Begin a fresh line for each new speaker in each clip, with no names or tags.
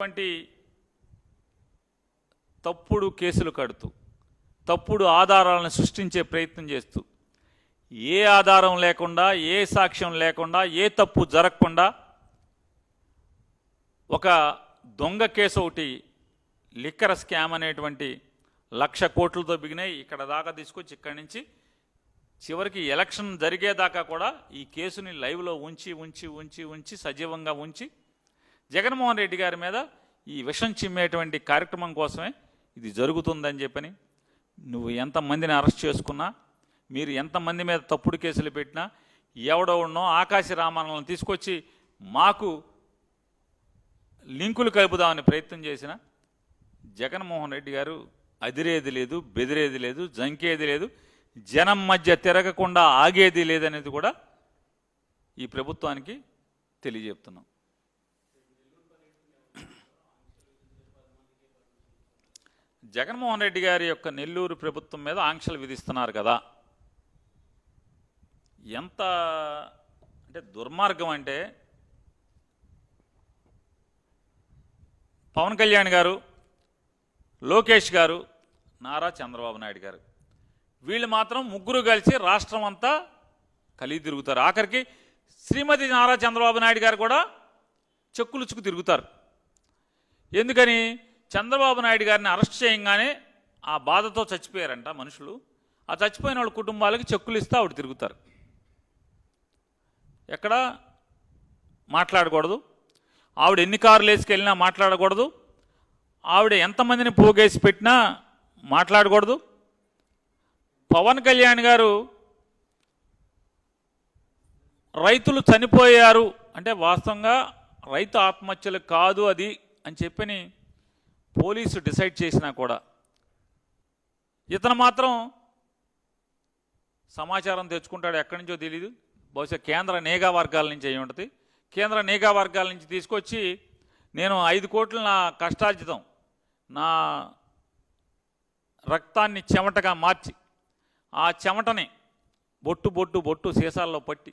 వంటి తప్పుడు కేసులు కడుతూ తప్పుడు ఆధారాలను సృష్టించే ప్రయత్నం చేస్తూ ఏ ఆధారం లేకుండా ఏ సాక్ష్యం లేకుండా ఏ తప్పు జరగకుండా ఒక దొంగ కేసు ఒకటి లిక్కర్ స్కామ్ అనేటువంటి లక్ష కోట్లతో బిగినాయి. ఇక్కడ దాకా తీసుకొచ్చి ఇక్కడి నుంచి చివరికి ఎలక్షన్ జరిగేదాకా కూడా ఈ కేసుని లైవ్లో ఉంచి ఉంచి ఉంచి ఉంచి సజీవంగా ఉంచి జగన్మోహన్ రెడ్డి గారి మీద ఈ విషం చిమ్మేటువంటి కార్యక్రమం కోసమే ఇది జరుగుతుందని చెప్పని నువ్వు ఎంతమందిని అరెస్ట్ చేసుకున్నా మీరు ఎంతమంది మీద తప్పుడు కేసులు పెట్టినా ఎవడో ఉన్నో ఆకాశ రామాలను తీసుకొచ్చి మాకు లింకులు కలుపుదామని ప్రయత్నం చేసిన జగన్మోహన్ రెడ్డి గారు అదిరేది లేదు బెదిరేది లేదు జంకేది లేదు జనం మధ్య తిరగకుండా ఆగేది లేదనేది కూడా ఈ ప్రభుత్వానికి తెలియజెప్తున్నాం. జగన్మోహన్ రెడ్డి గారి యొక్క నెల్లూరు ప్రభుత్వం మీద ఆంక్షలు విధిస్తున్నారు కదా. ఎంత అంటే దుర్మార్గం అంటే పవన్ కళ్యాణ్ గారు లోకేష్ గారు నారా చంద్రబాబు నాయుడు గారు. వీళ్ళు మాత్రం ముగ్గురు కలిసి రాష్ట్రం అంతా కలిగి తిరుగుతారు. ఆఖరికి శ్రీమతి నారా చంద్రబాబు నాయుడు గారు కూడా చెక్కులుచుకు తిరుగుతారు. ఎందుకని? చంద్రబాబు నాయుడు గారిని అరెస్ట్ చేయగానే ఆ బాధతో చచ్చిపోయారంట మనుషులు. ఆ చచ్చిపోయిన వాళ్ళ కుటుంబాలకి చెక్కులు ఇస్తే ఆవిడ తిరుగుతారు. ఎక్కడ? మాట్లాడకూడదు. ఆవిడ ఎన్ని కార్లు వేసుకెళ్ళినా మాట్లాడకూడదు. ఆవిడ ఎంతమందిని పోగేసి పెట్టినా మాట్లాడకూడదు. పవన్ కళ్యాణ్ గారు రైతులు చనిపోయారు. అంటే వాస్తవంగా రైతు ఆత్మహత్యలు కాదు అది అని చెప్పని పోలీసు డిసైడ్ చేసినా కూడా ఇతను మాత్రం సమాచారం తెచ్చుకుంటాడు ఎక్కడి నుంచో తెలియదు బహుశా కేంద్ర నేగా వర్గాల నుంచి అయి ఉంటుంది. కేంద్ర నేగా వర్గాల నుంచి తీసుకొచ్చి నేను ఐదు కోట్లు నా కష్టార్జితం నా రక్తాన్ని చెమటగా మార్చి ఆ చెమటని బొట్టు బొట్టు బొట్టు సీసాల్లో పట్టి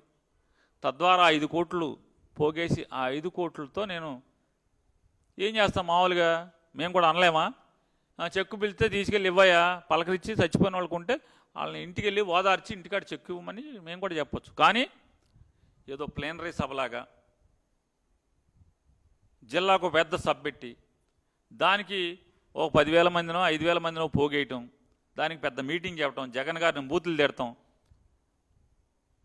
తద్వారా ఐదు కోట్లు పోగేసి ఆ ఐదు కోట్లతో నేను ఏం చేస్తాను మామూలుగా? మేము కూడా అనలేమా? చెక్కు పిలిస్తే తీసుకెళ్ళి ఇవ్వయా పలకరించి చచ్చిపోయిన వాళ్ళకు ఉంటే వాళ్ళని ఇంటికి వెళ్ళి ఓదార్చి ఇంటికాడ చెక్కు ఇవ్వమని మేము కూడా చెప్పొచ్చు. కానీ ఏదో ప్లేనరీ సభలాగా జిల్లాకు పెద్ద సబ్ పెట్టి దానికి ఒక పదివేల మందినో ఐదు వేల మందినో పోగేయటం దానికి పెద్ద మీటింగ్ చెప్పడం జగన్ గారిని బూతులు తిడతాం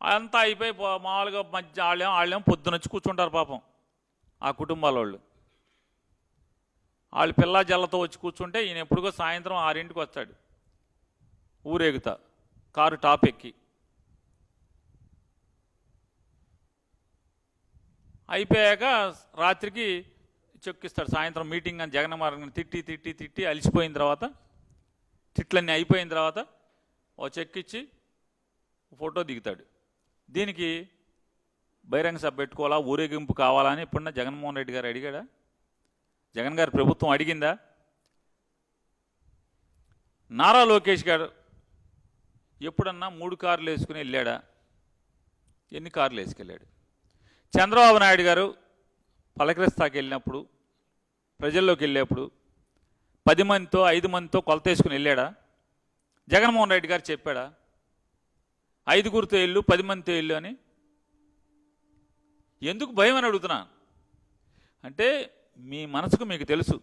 అంతా అయిపోయి మామూలుగా మధ్య వాళ్ళేం వాళ్ళేం పొద్దునొచ్చి కూర్చుంటారు పాపం ఆ కుటుంబాల వాళ్ళు వాళ్ళు పిల్ల జల్లతో వచ్చి కూర్చుంటే ఈయన ఎప్పుడుగో సాయంత్రం ఆరింటికి వస్తాడు. ఊరేగుతా. కారు టాప్ ఎక్కి. అయిపోయాక రాత్రికి చెక్కిస్తాడు. సాయంత్రం మీటింగ్ అని జగన్మార్గం తిట్టి తిట్టి తిట్టి అలిసిపోయిన తర్వాత తిట్లన్నీ అయిపోయిన తర్వాత ఓ చెక్కిచ్చి ఫోటో దిగుతాడు. దీనికి బహిరంగ సభ పెట్టుకోవాలా? ఊరేగింపు కావాలా? అని ఎప్పుడన్నా జగన్మోహన్ రెడ్డి గారు అడిగాడా? జగన్ గారి ప్రభుత్వం అడిగిందా? నారా లోకేష్ గారు ఎప్పుడన్నా మూడు కార్లు వేసుకుని వెళ్ళాడా? ఎన్ని కార్లు వేసుకెళ్ళాడు? చంద్రబాబు నాయుడు గారు పలకరిస్తాకి వెళ్ళినప్పుడు ప్రజల్లోకి వెళ్ళేప్పుడు పది మందితో ఐదు మందితో కొలత వేసుకుని వెళ్ళాడా? జగన్మోహన్ రెడ్డి గారు చెప్పాడా? ఐదుగురితో వెళ్ళు పది మందితో వెళ్ళు అని? ఎందుకు భయం అని అడుగుతున్నా అంటే మీ మనసుకు మీకు తెలుసు.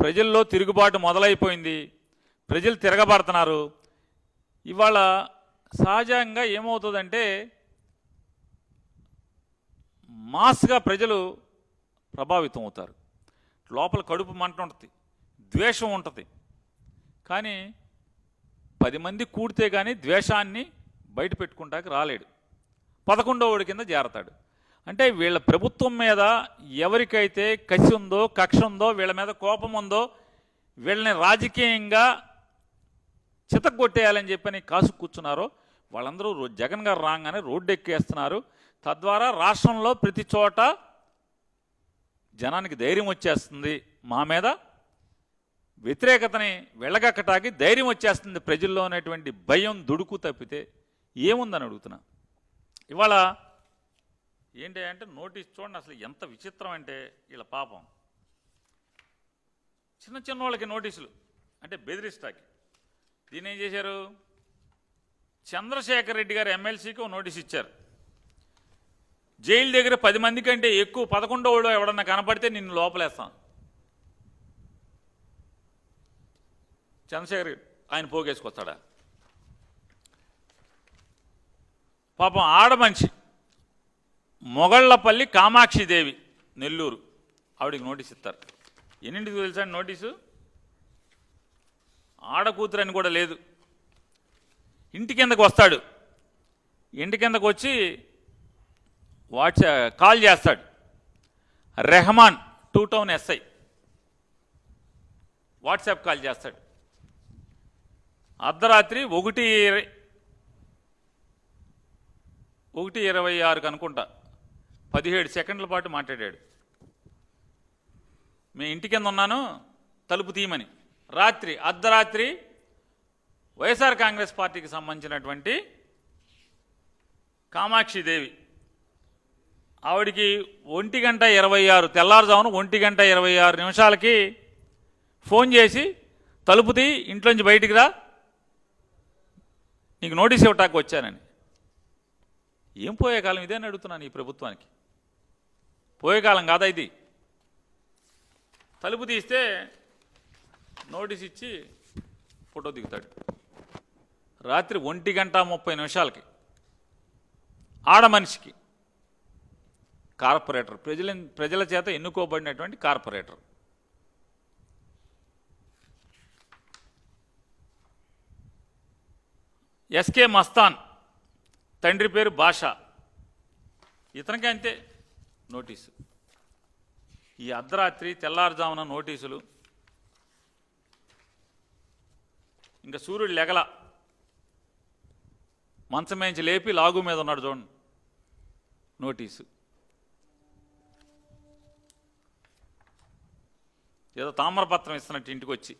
ప్రజల్లో తిరుగుబాటు మొదలైపోయింది. ప్రజలు తిరగబడుతున్నారు. ఇవాళ సహజంగా ఏమవుతుందంటే మాస్గా ప్రజలు ప్రభావితం అవుతారు లోపల కడుపు మంట ఉంటుంది ద్వేషం ఉంటుంది. కానీ పది మంది కూడితే కానీ ద్వేషాన్ని బయట పెట్టుకుంటాకి రాలేడు. పదకొండవ కింద చేరతాడు అంటే వీళ్ళ ప్రభుత్వం మీద ఎవరికైతే కసి ఉందో కక్ష ఉందో వీళ్ళ మీద కోపం ఉందో వీళ్ళని రాజకీయంగా చితగొట్టేయాలని చెప్పని కాసు కూర్చున్నారో. వాళ్ళందరూ జగన్ గారు రాగానే రోడ్డు ఎక్కేస్తున్నారు తద్వారా రాష్ట్రంలో ప్రతి చోట జనానికి ధైర్యం వచ్చేస్తుంది. మా మీద వ్యతిరేకతని వెళ్ళగక్కటాకి ధైర్యం వచ్చేస్తుంది ప్రజల్లో ఉన్నటువంటి భయం దుడుకు తప్పితే ఏముందని అడుగుతున్నా. ఇవాళ ఏంటి అంటే నోటీస్ చూడండి అసలు ఎంత విచిత్రం అంటే వీళ్ళ పాపం. చిన్న చిన్న వాళ్ళకి నోటీసులు అంటే బెదిరిస్తాకి. దీన్ని ఏం చేశారు? చంద్రశేఖర్ రెడ్డి గారు ఎమ్మెల్సీకి నోటీస్ ఇచ్చారు. జైలు దగ్గర పది మంది కంటే ఎక్కువ పదకొండో వాళ్ళు ఎవడన్నా కనపడితే నిన్ను లోపలేస్తాం. చంద్రశేఖర్ రెడ్డి ఆయన పోగేసుకొస్తాడా? పాపం ఆడ మనిషి మొగళ్ళపల్లి కామాక్షిదేవి నెల్లూరు. ఆవిడికి నోటీస్ ఇస్తారు. ఎన్నింటికి తెలుసండి నోటీసు? ఆడకూతురు అని కూడా లేదు. ఇంటి కిందకు వస్తాడు. ఇంటి కిందకు వచ్చి వాట్సాప్ కాల్ చేస్తాడు. Rehman two town SI. WhatsApp call చేస్తాడు. అర్ధరాత్రి ఒకటి ఇరవై ఒకటి ఇరవై ఆరుకు అనుకుంటా. పదిహేడు సెకండ్ల పాటు మాట్లాడాడు. మీ ఇంటి కింద ఉన్నాను తలుపు తీయమని. రాత్రి అర్ధరాత్రి వైఎస్ఆర్ కాంగ్రెస్ పార్టీకి సంబంధించినటువంటి కామాక్షిదేవి ఆవిడికి ఒంటి గంట ఇరవై ఆరు తెల్లారుజామున ఒంటి గంట ఇరవై ఆరు నిమిషాలకి ఫోన్ చేసి తలుపు తీ ఇంట్లోంచి బయటికి రా నీకు నోటీస్ ఇవ్వటానికి వచ్చానని. ఏం పోయే కాలం? ఇదే అని అడుగుతున్నాను ఈ ప్రభుత్వానికి. పోయే కాలం కాదా ఇది? తలుపు తీస్తే నోటీస్ ఇచ్చి ఫోటో దిగుతాడు. రాత్రి ఒంటి గంట ముప్పై నిమిషాలకి ఆడ మనిషికి కార్పొరేటర్ ప్రజల ప్రజల చేత ఎన్నుకోబడినటువంటి కార్పొరేటర్. ఎస్కే మస్తాన్ తండ్రి పేరు భాష ఇతనికి అంతే. నోటీసు. ఈ అర్ధరాత్రి తెల్లారుజామున నోటీసులు. ఇంకా సూర్యుడు లెగల. మంచమేంచి లేపి లాగు మీద ఉన్నాడు చూడండి. నోటీసు. ఏదో తామ్రపత్రం ఇస్తున్నట్టు ఇంటికి వచ్చి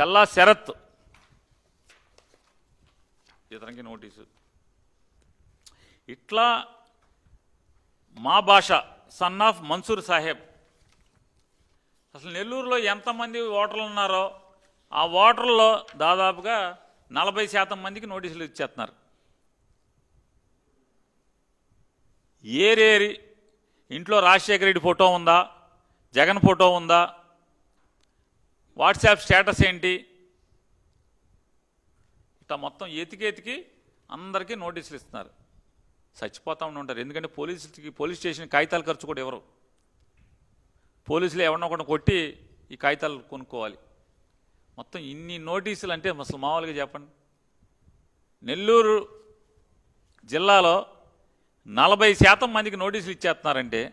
చల్లా శరత్. ఇతనికి నోటీసు. ఇట్లా మా భాష సన్ ఆఫ్ మన్సూర్ సాహెబ్. అసలు నెల్లూరులో ఎంతమంది ఓటర్లు ఉన్నారో ఆ ఓటర్లో దాదాపుగా నలభై శాతం మందికి నోటీసులు ఇచ్చేస్తున్నారు. ఏరేరి ఇంట్లో రాజశేఖర రెడ్డి ఫోటో ఉందా? జగన్ ఫోటో ఉందా? వాట్సాప్ స్టేటస్ ఏంటి? ఇట్లా మొత్తం ఎతికి ఎతికి అందరికీ నోటీసులు ఇస్తున్నారు. చచ్చిపోతూ ఉంటారు ఎందుకంటే పోలీసులకి పోలీస్ స్టేషన్ కాగితాల ఖర్చు కూడా ఎవరు? పోలీసులు ఎవరినో ఒకటి కొట్టి ఈ కాగితాలు కొనుక్కోవాలి. మొత్తం ఇన్ని నోటీసులు అంటే అసలు మామూలుగా చెప్పండి. నెల్లూరు జిల్లాలో నలభై శాతం మందికి నోటీసులు ఇచ్చేస్తున్నారంటే